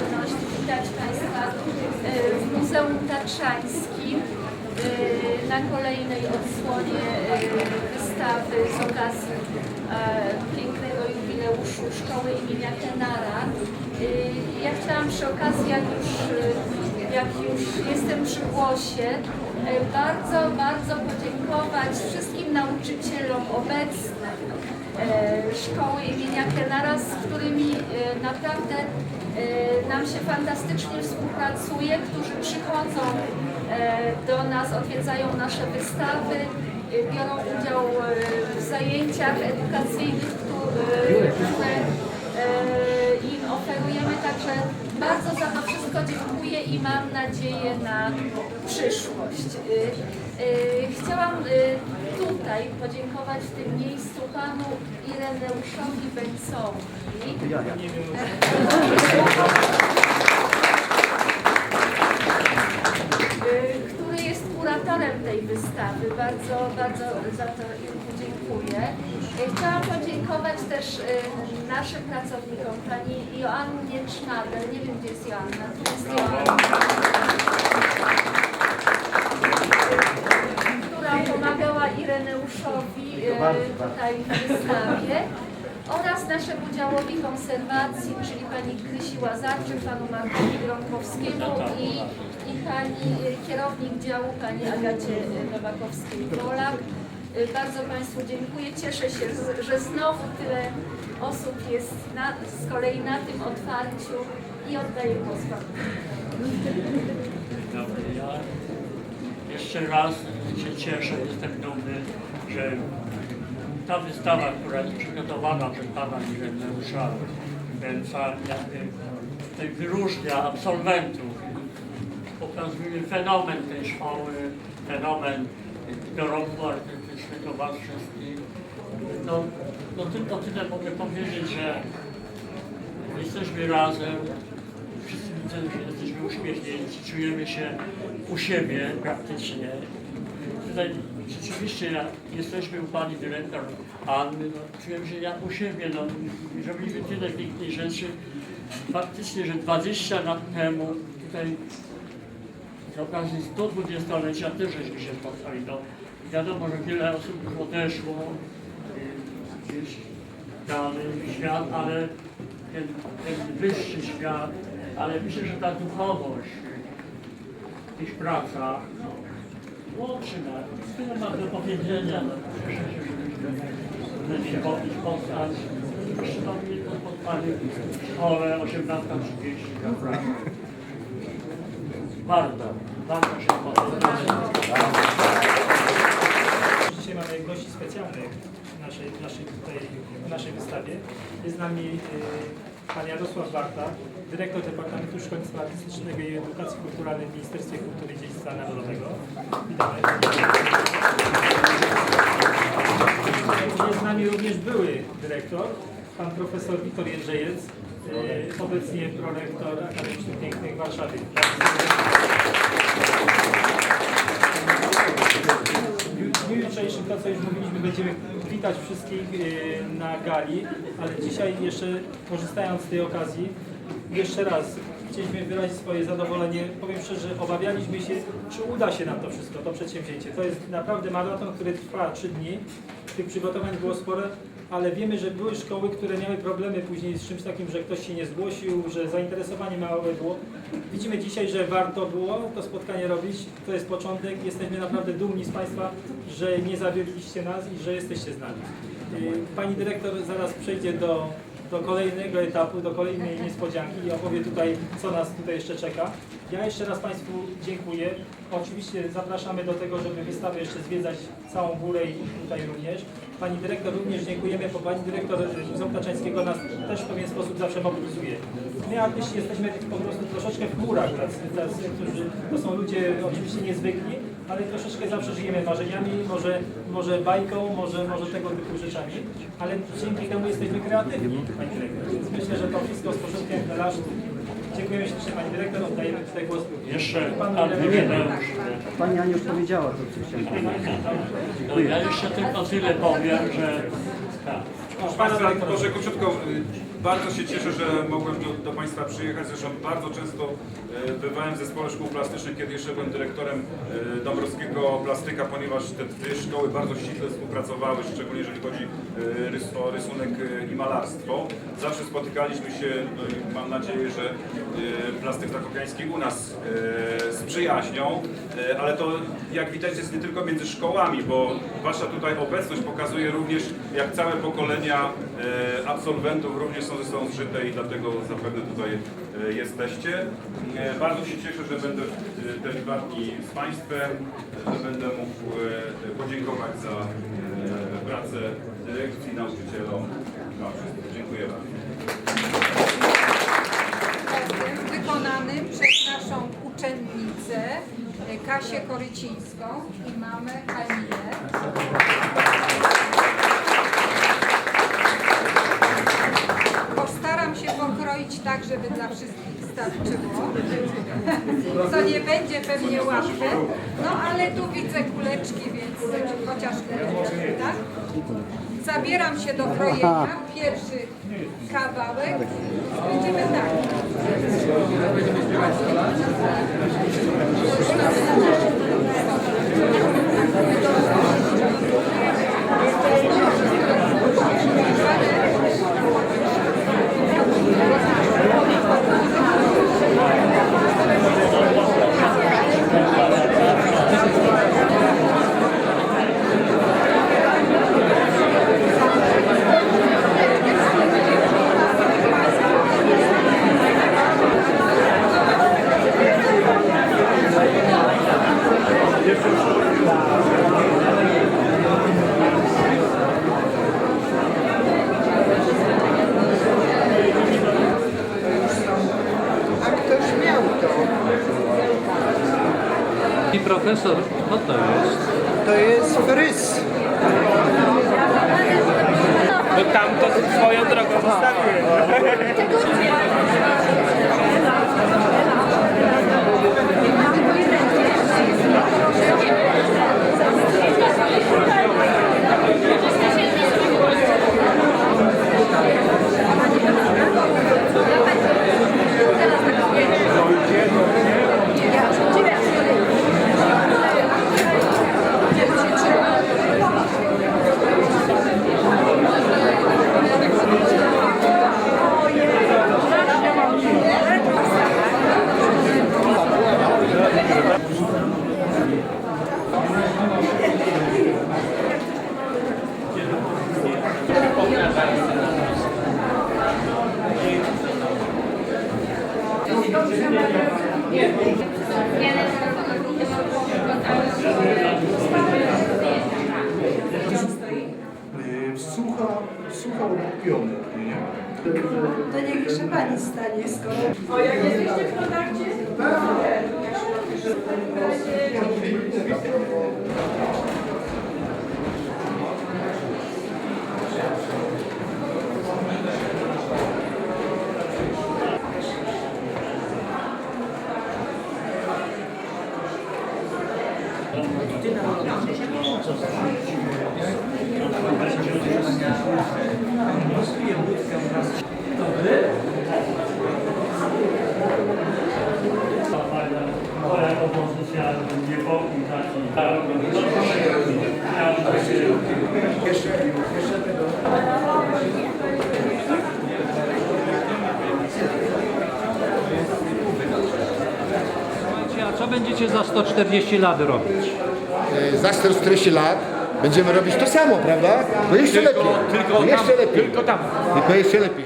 przyjemność witać Państwa e, w Muzeum Tatrzańskim e, na kolejnej odsłonie e, wystawy z okazji pięknego jubileuszu Szkoły imienia Tenara. Ja chciałam przy okazji, jak już, jak już jestem przy głosie, bardzo, bardzo podziękować wszystkim nauczycielom obecnym szkoły imienia Kenara, z którymi naprawdę nam się fantastycznie współpracuje, którzy przychodzą e, do nas, odwiedzają nasze wystawy, e, biorą udział e, w zajęciach edukacyjnych, które, e, im oferujemy. Także bardzo za to wszystko dziękuję i mam nadzieję na przyszłość. E, e, Chciałam e, tutaj podziękować w tym miejscu panu Ireneuszowi Bęcowi. y, który jest kuratorem tej wystawy. Bardzo, bardzo za to dziękuję. Y, Chciałam podziękować też y, naszym pracownikom, pani Joannie Czmadel. Nie wiem, gdzie jest Joanna. Tu jest Joanna. która pomagała Ireneuszowi y, tutaj w wystawie oraz naszemu działowi konserwacji, czyli pani Krysi Łazarczyk, panu Markowi Gronkowskiemu i, i pani y, kierownik działu, pani Agacie y, Nowakowskiej-Polak. Bardzo Państwu dziękuję. Cieszę się, że znowu tyle osób jest na, z kolei na tym otwarciu i oddaję głos panu. Jeszcze raz się cieszę, jestem dumny, że ta wystawa, która jest przygotowana przez pana Ireneusza tutaj wyróżnia absolwentów, pokazuje fenomen tej szkoły, fenomen dorobku artystycznego was wszystkich. No, no tylko tyle mogę powiedzieć, że jesteśmy razem, wszyscy widzę, że jesteśmy uśmiechnięci, czujemy się u siebie praktycznie. Tutaj rzeczywiście jak jesteśmy u pani dyrektor Anny, no, czujemy się jak u siebie, no, i robimy tyle pięknych rzeczy. Faktycznie, że 20 lat temu tutaj z okazji 120-lecia też żeśmy się spotkali. No, wiadomo, że wiele osób już odeszło y, gdzieś dalej w świat, ale ten, ten wyższy świat, ale myślę, że ta duchowość pracach no, łączy nas. Tyle mam do powiedzenia. Cieszę się. Jeszcze mam jedno spotkanie w szkole 18.30 naprawdę. Warto, warto się spotkać. Dzisiaj mamy gości specjalnych w naszej, naszej, tutaj, w naszej wystawie. Jest z nami y, pan Jarosław Warta, dyrektor Departamentu Szkolnictwa Artystycznego i Edukacji Kulturalnej w Ministerstwie Kultury i Dziedzictwa Narodowego. Witamy. Jest z nami również były dyrektor, pan profesor Wiktor Jędrzejec, y, obecnie prorektor Akademii Pięknych Warszawy. W dniu jutrzejszym, to co już mówiliśmy, będziemy witać wszystkich e, na gali, ale dzisiaj jeszcze korzystając z tej okazji, jeszcze raz chcieliśmy wyrazić swoje zadowolenie. Powiem szczerze, obawialiśmy się, czy uda się nam to wszystko, to przedsięwzięcie. To jest naprawdę maraton, który trwa trzy dni. Tych przygotowań było sporo, ale wiemy, że były szkoły, które miały problemy później z czymś takim, że ktoś się nie zgłosił, że zainteresowanie małe było. Widzimy dzisiaj, że warto było to spotkanie robić. To jest początek. Jesteśmy naprawdę dumni z Państwa, że nie zawiedliście nas i że jesteście z nami. Y, Pani dyrektor zaraz przejdzie do, do kolejnego etapu, do kolejnej niespodzianki i opowie tutaj, co nas tutaj jeszcze czeka. Ja jeszcze raz Państwu dziękuję. Oczywiście zapraszamy do tego, żeby wystawę jeszcze zwiedzać całą górę i tutaj również. Pani dyrektor również dziękujemy, bo Pani dyrektor Muzeum Taczańskiego nas też w pewien sposób zawsze mobilizuje. My artyści jesteśmy po prostu troszeczkę w górach, którzy, to są ludzie oczywiście niezwykli, ale troszeczkę zawsze żyjemy marzeniami, może, może bajką, może, może tego typu rzeczami, ale dzięki temu jesteśmy kreatywni, Pani dyrektor. Więc myślę, że to wszystko z początkiem należy. Dziękujemy ślicznie Pani dyrektor, oddajemy tutaj głos. Jeszcze Panu pan. Ireneusz. Pani Ania już powiedziała to, co chciałem powiedzieć. No, ja jeszcze tylko tyle powiem, że tak. Proszę Państwa, może króciutko. Bardzo się cieszę, że mogłem do, do Państwa przyjechać. Zresztą bardzo często e, bywałem w zespole szkół plastycznych, kiedy jeszcze byłem dyrektorem e, Dąbrowskiego Plastyka, ponieważ te dwie szkoły bardzo ściśle współpracowały, szczególnie jeżeli chodzi e, o rysunek i malarstwo. Zawsze spotykaliśmy się, no i mam nadzieję, że plastyk zakopiański u nas z przyjaźnią, ale to jak widać jest nie tylko między szkołami, bo Wasza tutaj obecność pokazuje również, jak całe pokolenia absolwentów również są ze zżyte i dlatego zapewne tutaj e, jesteście. E, Bardzo się cieszę, że będę w te dni z Państwem, że będę mógł e, podziękować za e, pracę dyrekcji, nauczycielom. Dziękuję bardzo. wykonanym przez naszą uczennicę e, Kasię Korycińską i mamę Kalinę. Żeby dla wszystkich starczyło, co nie będzie pewnie łatwe. No ale tu widzę kuleczki, więc chociaż kuleczki, tak? Zabieram się do krojenia. Pierwszy kawałek. Będziemy tak. I profesor, co to jest? To jest frys. Bo tam to swoją drogą zostawiłem. Sucha okupione. To niech jeszcze pani stanie, skoro... Moja Będziecie za 140 lat robić? E, Za 140 lat będziemy robić to samo, prawda? No jeszcze lepiej. Tylko jeszcze lepiej. Tylko tam. Tylko jeszcze lepiej.